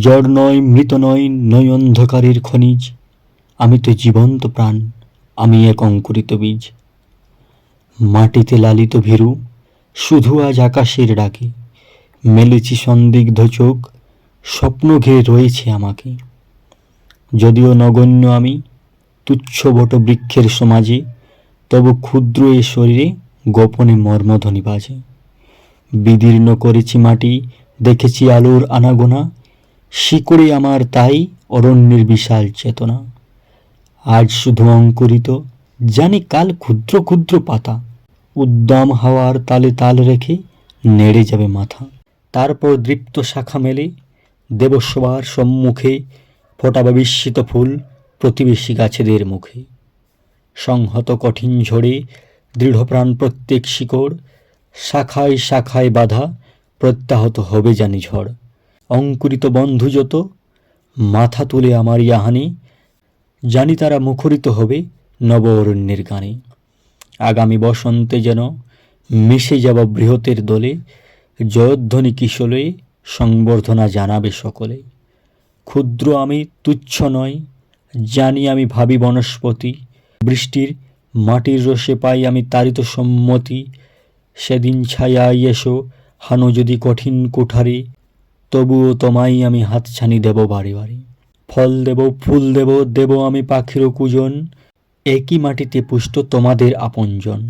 জড় নয়, মৃত নয় নয় অন্ধকারের খনিজ। আমি তো জীবন্ত প্রাণ, আমি এক অঙ্কুরিত বীজ। মাটিতে লালিত ভীরু, শুধু আজ আকাশের ডাকে। মেলেছি সন্দিগ্ধ চোখ, স্বপ্ন ঘিরে রয়েছে আমাকে। যদিও নগণ্য আমি, তুচ্ছ বট বৃক্ষের সমাজে, তবু ক্ষুদ্র এ শরীরে গোপনে মর্মধ্বনি বাজে। বিদীর্ণ করেছি মাটি, দেখেছি আলোর আনাগোনা শিকড়ে আমার তাই অরণ্যের বিশাল চেতনা। আজ শুধু অঙ্কুরিত, জানি কাল ক্ষুদ্র ক্ষুদ্র পাতা। উদ্দাম হাওয়ার তালে তাল রেখে নেড়ে যাবে মাথা। তারপর দৃপ্ত শাখা মেলে দেবসভার সম্মুখে ফোটাবে বিস্মিত ফুল প্রতিবেশী গাছেদের মুখে। সংহত কঠিন ঝড়ে দৃঢ়প্রাণ প্রত্যেক শিকড়, শাখায় শাখায় বাধা প্রত্যাহত হবে জানি ঝড়। অঙ্কুরিত বন্ধু যত, মাথা তুলে আমার ইয়াহানি, জানি তারা মুখরিত হবে নব অরণ্যের গানে। আগামী বসন্তে যেন মিশে যাব বৃহতের দলে, জয়ধ্বনি কিশোরে সংবর্ধনা জানাবে সকলে। ক্ষুদ্র আমি তুচ্ছ নয়, জানি আমি ভাবি বনস্পতি, বৃষ্টির মাটির রসে পাই আমি তারিত সম্মতি, সেদিন ছায়া এসো, হানো যদি কঠিন কুঠারে তবুও তোমাই আমি হাতছানি দেব বাড়ি বাড়ি ফল দেব, ফুল দেব দেব আমি পাখিরও কুজন। একই মাটিতে পুষ্ট তোমাদের আপনজন।